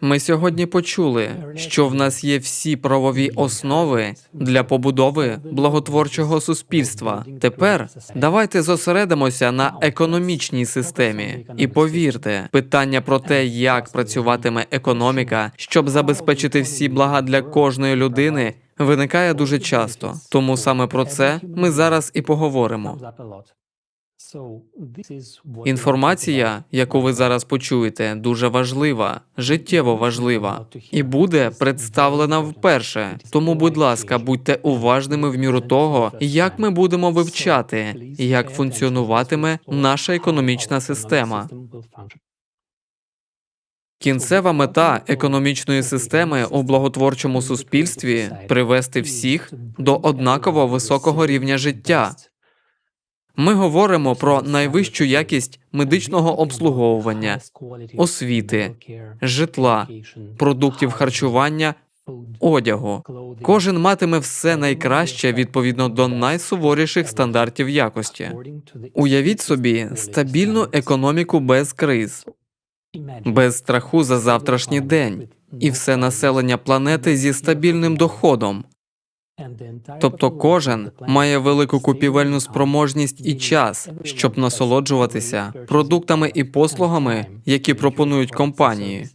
Ми сьогодні почули, що в нас є всі правові основи для побудови благотворчого суспільства. Тепер давайте зосередимося на економічній системі. І повірте, питання про те, як працюватиме економіка, щоб забезпечити всі блага для кожної людини, виникає дуже часто. Тому саме про це ми зараз і поговоримо. Інформація, яку ви зараз почуєте, дуже важлива, життєво важлива, і буде представлена вперше. Тому, будь ласка, будьте уважними в міру того, як ми будемо вивчати, як функціонуватиме наша економічна система. Кінцева мета економічної системи у благотворчому суспільстві привести всіх до однаково високого рівня життя. Ми говоримо про найвищу якість медичного обслуговування, освіти, житла, продуктів харчування, одягу. Кожен матиме все найкраще відповідно до найсуворіших стандартів якості. Уявіть собі стабільну економіку без криз, без страху за завтрашній день, і все населення планети зі стабільним доходом. Тобто кожен має велику купівельну спроможність і час, щоб насолоджуватися продуктами і послугами, які пропонують компанії.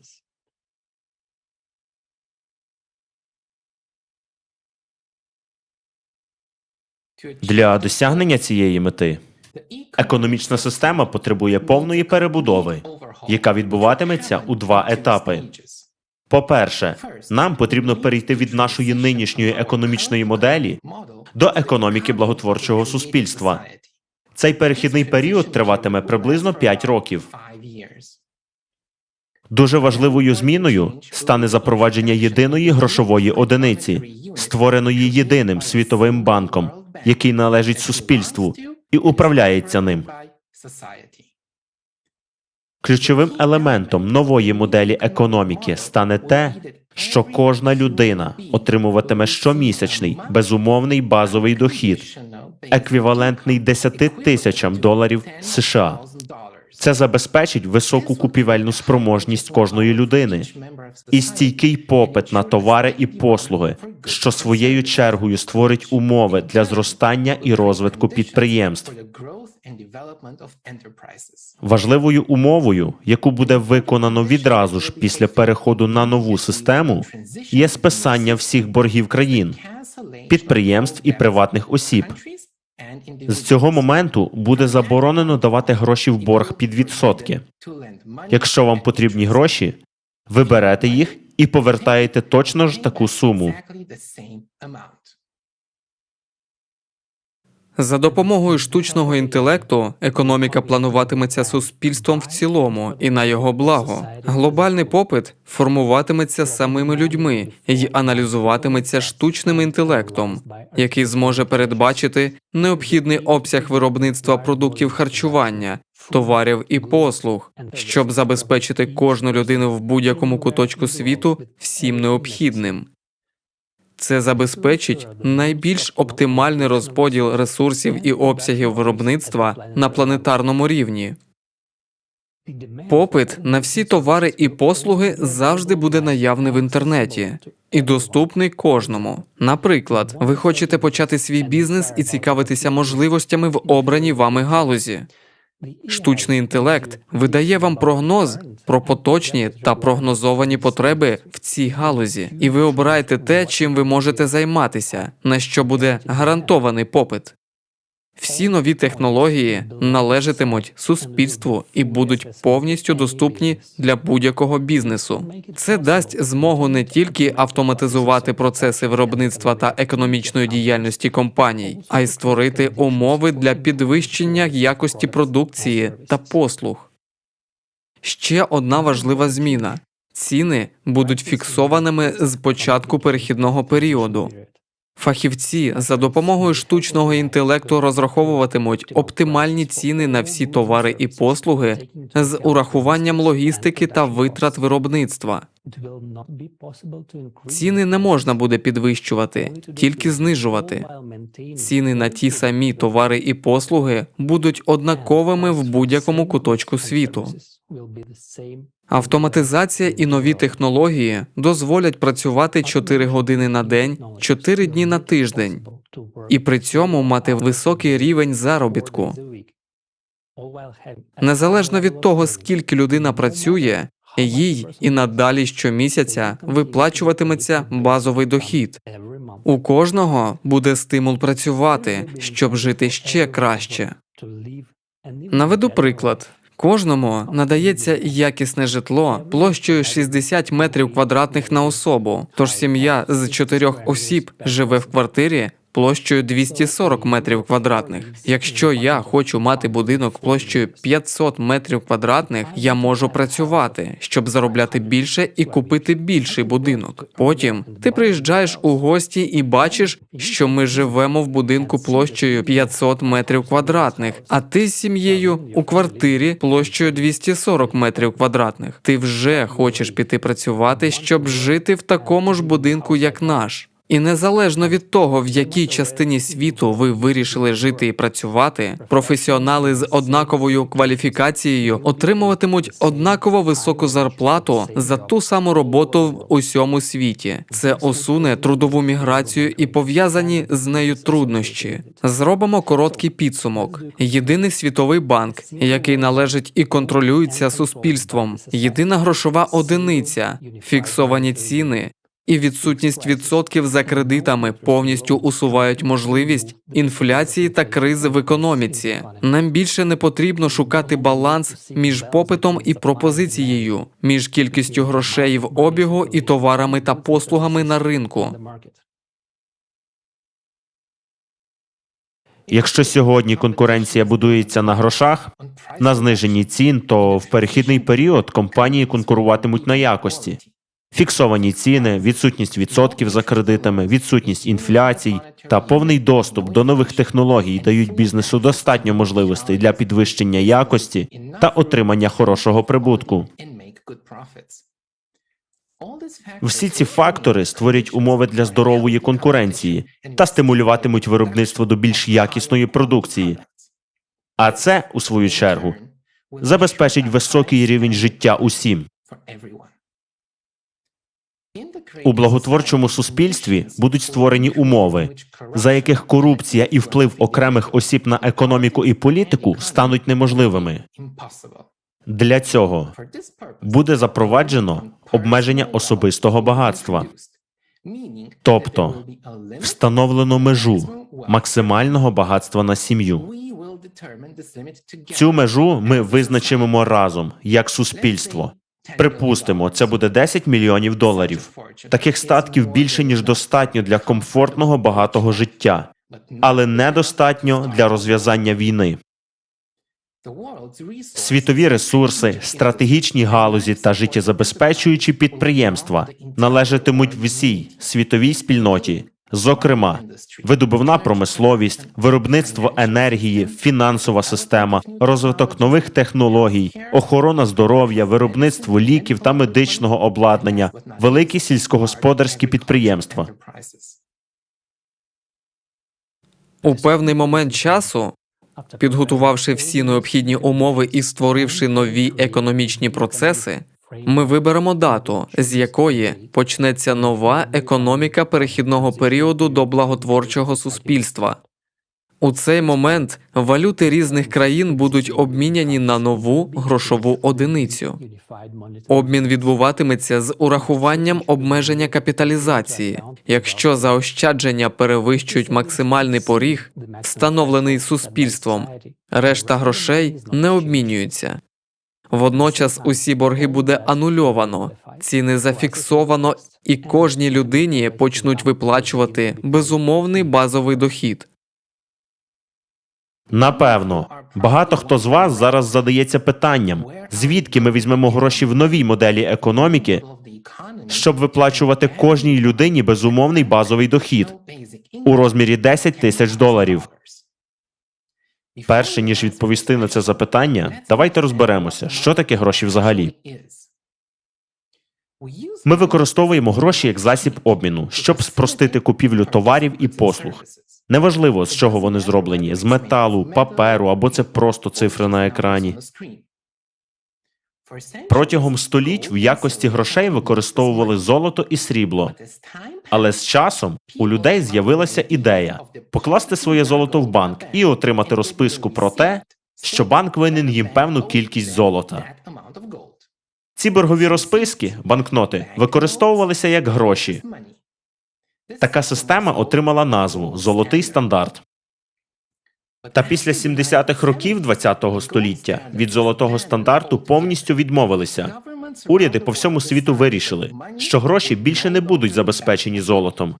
Для досягнення цієї мети економічна система потребує повної перебудови, яка відбуватиметься у два етапи. По-перше, нам потрібно перейти від нашої нинішньої економічної моделі до економіки благотворчого суспільства. Цей перехідний період триватиме приблизно 5 років. Дуже важливою зміною стане запровадження єдиної грошової одиниці, створеної єдиним світовим банком, який належить суспільству і управляється ним. Ключовим елементом нової моделі економіки стане те, що кожна людина отримуватиме щомісячний безумовний базовий дохід, еквівалентний 10 тисячам доларів США. Це забезпечить високу купівельну спроможність кожної людини і стійкий попит на товари і послуги, що своєю чергою створить умови для зростання і розвитку підприємств. Важливою умовою, яку буде виконано відразу ж після переходу на нову систему, є списання всіх боргів країн, підприємств і приватних осіб. З цього моменту буде заборонено давати гроші в борг під відсотки. Якщо вам потрібні гроші, ви берете їх і повертаєте точно ж таку суму. За допомогою штучного інтелекту економіка плануватиметься суспільством в цілому і на його благо. Глобальний попит формуватиметься самими людьми і аналізуватиметься штучним інтелектом, який зможе передбачити необхідний обсяг виробництва продуктів харчування, товарів і послуг, щоб забезпечити кожну людину в будь-якому куточку світу всім необхідним. Це забезпечить найбільш оптимальний розподіл ресурсів і обсягів виробництва на планетарному рівні. Попит на всі товари і послуги завжди буде наявний в інтернеті і доступний кожному. Наприклад, ви хочете почати свій бізнес і цікавитися можливостями в обраній вами галузі. Штучний інтелект видає вам прогноз про поточні та прогнозовані потреби в цій галузі, і ви обираєте те, чим ви можете займатися, на що буде гарантований попит. Всі нові технології належатимуть суспільству і будуть повністю доступні для будь-якого бізнесу. Це дасть змогу не тільки автоматизувати процеси виробництва та економічної діяльності компаній, а й створити умови для підвищення якості продукції та послуг. Ще одна важлива зміна: ціни будуть фіксованими з початку перехідного періоду. Фахівці за допомогою штучного інтелекту розраховуватимуть оптимальні ціни на всі товари і послуги з урахуванням логістики та витрат виробництва. Ціни не можна буде підвищувати, тільки знижувати. Ціни на ті самі товари і послуги будуть однаковими в будь-якому куточку світу. Автоматизація і нові технології дозволять працювати 4 години на день, 4 дні на тиждень, і при цьому мати високий рівень заробітку. Незалежно від того, скільки людина працює, їй і надалі щомісяця виплачуватиметься базовий дохід. У кожного буде стимул працювати, щоб жити ще краще. Наведу приклад. Кожному надається якісне житло площею 60 метрів квадратних на особу. Тож сім'я з чотирьох осіб живе в квартирі площею 240 метрів квадратних. Якщо я хочу мати будинок площею 500 метрів квадратних, я можу працювати, щоб заробляти більше і купити більший будинок. Потім ти приїжджаєш у гості і бачиш, що ми живемо в будинку площею 500 метрів квадратних, а ти з сім'єю у квартирі площею 240 метрів квадратних. Ти вже хочеш піти працювати, щоб жити в такому ж будинку, як наш. І незалежно від того, в якій частині світу ви вирішили жити і працювати, професіонали з однаковою кваліфікацією отримуватимуть однаково високу зарплату за ту саму роботу в усьому світі. Це усуне трудову міграцію і пов'язані з нею труднощі. Зробимо короткий підсумок. Єдиний світовий банк, який належить і контролюється суспільством, єдина грошова одиниця, фіксовані ціни і відсутність відсотків за кредитами повністю усувають можливість інфляції та кризи в економіці. Нам більше не потрібно шукати баланс між попитом і пропозицією, між кількістю грошей в обігу і товарами та послугами на ринку. Якщо сьогодні конкуренція будується на грошах, на зниженні цін, то в перехідний період компанії конкуруватимуть на якості. Фіксовані ціни, відсутність відсотків за кредитами, відсутність інфляцій та повний доступ до нових технологій дають бізнесу достатньо можливостей для підвищення якості та отримання хорошого прибутку. Всі ці фактори створять умови для здорової конкуренції та стимулюватимуть виробництво до більш якісної продукції. А це, у свою чергу, забезпечить високий рівень життя усім. У благотворчому суспільстві будуть створені умови, за яких корупція і вплив окремих осіб на економіку і політику стануть неможливими. Для цього буде запроваджено обмеження особистого багатства, тобто встановлено межу максимального багатства на сім'ю. Цю межу ми визначимо разом як суспільство. Припустимо, це буде 10 мільйонів доларів. Таких статків більше ніж достатньо для комфортного багатого життя, але недостатньо для розв'язання війни. Світові ресурси, стратегічні галузі та життєзабезпечуючі підприємства належатимуть всій світовій спільноті, зокрема, видобувна промисловість, виробництво енергії, фінансова система, розвиток нових технологій, охорона здоров'я, виробництво ліків та медичного обладнання, великі сільськогосподарські підприємства. У певний момент часу, підготувавши всі необхідні умови і створивши нові економічні процеси, ми виберемо дату, з якої почнеться нова економіка перехідного періоду до благотворчого суспільства. У цей момент валюти різних країн будуть обміняні на нову грошову одиницю. Обмін відбуватиметься з урахуванням обмеження капіталізації. Якщо заощадження перевищують максимальний поріг, встановлений суспільством, решта грошей не обмінюються. Водночас усі борги буде анульовано, ціни зафіксовано, і кожній людині почнуть виплачувати безумовний базовий дохід. Напевно, багато хто з вас зараз задається питанням, звідки ми візьмемо гроші в новій моделі економіки, щоб виплачувати кожній людині безумовний базовий дохід у розмірі 10 тисяч доларів. Перше ніж відповісти на це запитання, давайте розберемося, що таке гроші взагалі. Ми використовуємо гроші як засіб обміну, щоб спростити купівлю товарів і послуг. Неважливо, з чого вони зроблені з металу, паперу або це просто цифри на екрані. Протягом століть в якості грошей використовували золото і срібло. Але з часом у людей з'явилася ідея покласти своє золото в банк і отримати розписку про те, що банк винен їм певну кількість золота. Ці боргові розписки, банкноти, використовувалися як гроші. Така система отримала назву Золотий стандарт. Та після 70-х років ХХ століття від золотого стандарту повністю відмовилися. Уряди по всьому світу вирішили, що гроші більше не будуть забезпечені золотом.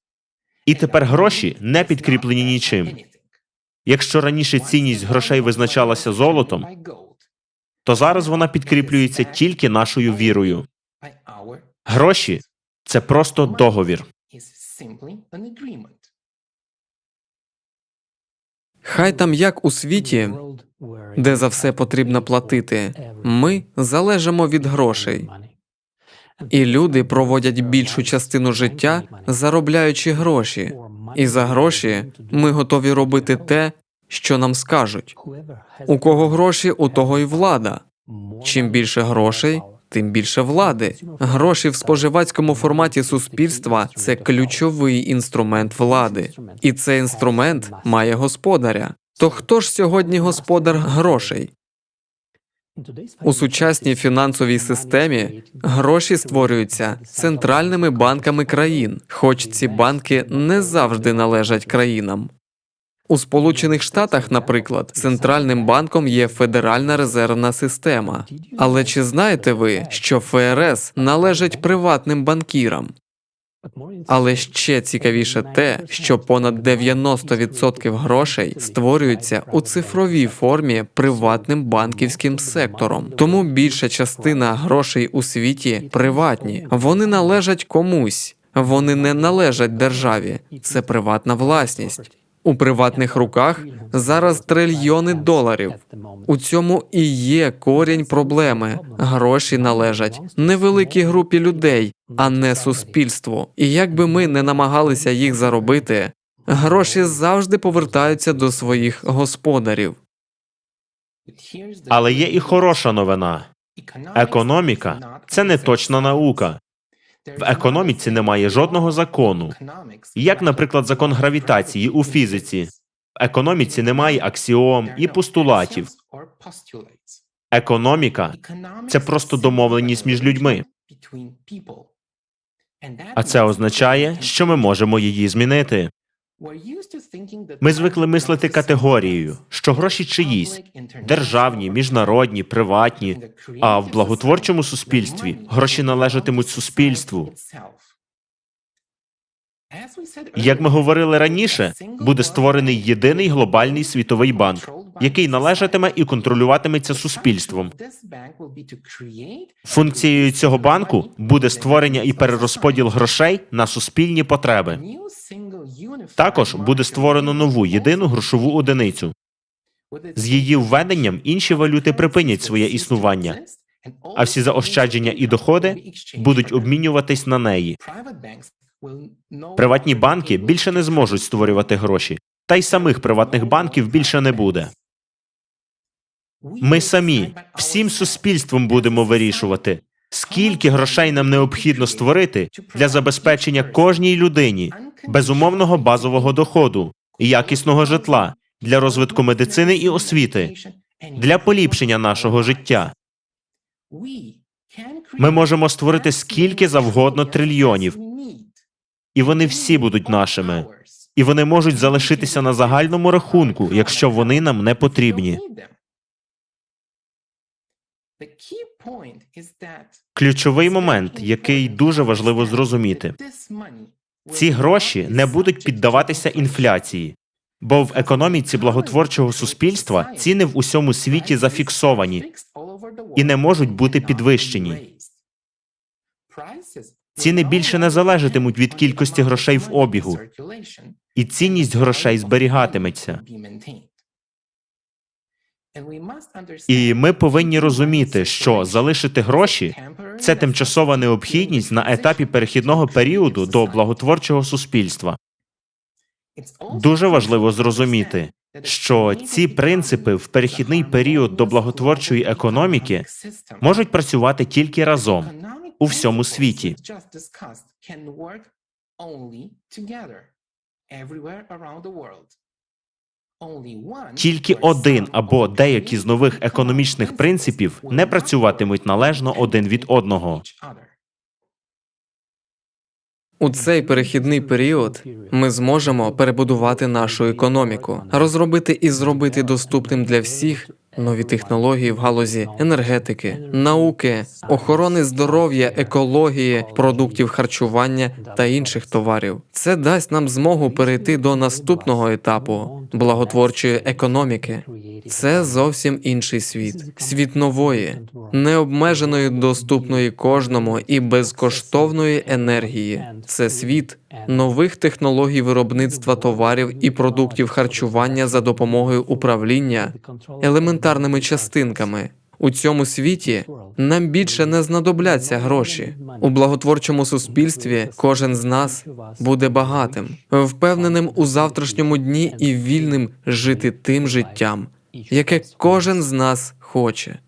І тепер гроші не підкріплені нічим. Якщо раніше цінність грошей визначалася золотом, то зараз вона підкріплюється тільки нашою вірою. Гроші це просто договір. Хай там як у світі, де за все потрібно платити, ми залежимо від грошей. І люди проводять більшу частину життя, заробляючи гроші. І за гроші ми готові робити те, що нам скажуть. У кого гроші, у того й влада. Чим більше грошей, тим більше влади. Гроші в споживацькому форматі суспільства це ключовий інструмент влади, і цей інструмент має господаря. То хто ж сьогодні господар грошей? У сучасній фінансовій системі гроші створюються центральними банками країн, хоч ці банки не завжди належать країнам. У Сполучених Штатах, наприклад, центральним банком є Федеральна резервна система. Але чи знаєте ви, що ФРС належить приватним банкірам? Але ще цікавіше те, що понад 90% грошей створюються у цифровій формі приватним банківським сектором. Тому більша частина грошей у світі приватні. Вони належать комусь, вони не належать державі. Це приватна власність. У приватних руках зараз трильйони доларів. У цьому і є корінь проблеми. Гроші належать невеликій групі людей, а не суспільству. І як би ми не намагалися їх заробити, гроші завжди повертаються до своїх господарів. Але є і хороша новина. Економіка це не точна наука. В економіці немає жодного закону. Як, наприклад, закон гравітації у фізиці. В економіці немає аксіом і постулатів. Економіка це просто домовленість між людьми. А це означає, що ми можемо її змінити. Ми звикли мислити категорією, що гроші чиїсь державні, міжнародні, приватні. А в благотворчому суспільстві гроші належатимуть суспільству. Як ми говорили раніше, буде створений єдиний глобальний світовий банк, який належатиме і контролюватиметься суспільством. Функцією цього банку буде створення і перерозподіл грошей на суспільні потреби. Також буде створено нову єдину грошову одиницю. З її введенням інші валюти припинять своє існування, а всі заощадження і доходи будуть обмінюватись на неї. Приватні банки більше не зможуть створювати гроші, та й самих приватних банків більше не буде. Ми самі всім суспільством будемо вирішувати, скільки грошей нам необхідно створити для забезпечення кожній людині безумовного базового доходу якісного житла для розвитку медицини і освіти, для поліпшення нашого життя. Ми можемо створити скільки завгодно трильйонів, і вони всі будуть нашими. І вони можуть залишитися на загальному рахунку, якщо вони нам не потрібні. Ключовий момент, який дуже важливо зрозуміти, ці гроші не будуть піддаватися інфляції, бо в економіці благотворчого суспільства ціни в усьому світі зафіксовані і не можуть бути підвищені. Ціни більше не залежатимуть від кількості грошей в обігу, і цінність грошей зберігатиметься. І ми повинні розуміти, що залишити гроші Це тимчасова необхідність на етапі перехідного періоду до благотворчого суспільства. Дуже важливо зрозуміти, що ці принципи в перехідний період до благотворчої економіки можуть працювати тільки разом у всьому світі. Тільки один або деякі з нових економічних принципів не працюватимуть належно один від одного. У цей перехідний період ми зможемо перебудувати нашу економіку, розробити і зробити доступним для всіх нові технології в галузі енергетики, науки, охорони здоров'я, екології, продуктів харчування та інших товарів. Це дасть нам змогу перейти до наступного етапу благотворчої економіки. Це зовсім інший світ, світ нової, необмеженої, доступної кожному і безкоштовної енергії. Це світ нових технологій виробництва товарів і продуктів харчування за допомогою управління елементарними частинками. У цьому світі нам більше не знадобляться гроші. У благотворчому суспільстві кожен з нас буде багатим, впевненим у завтрашньому дні і вільним жити тим життям, яке кожен з нас хоче.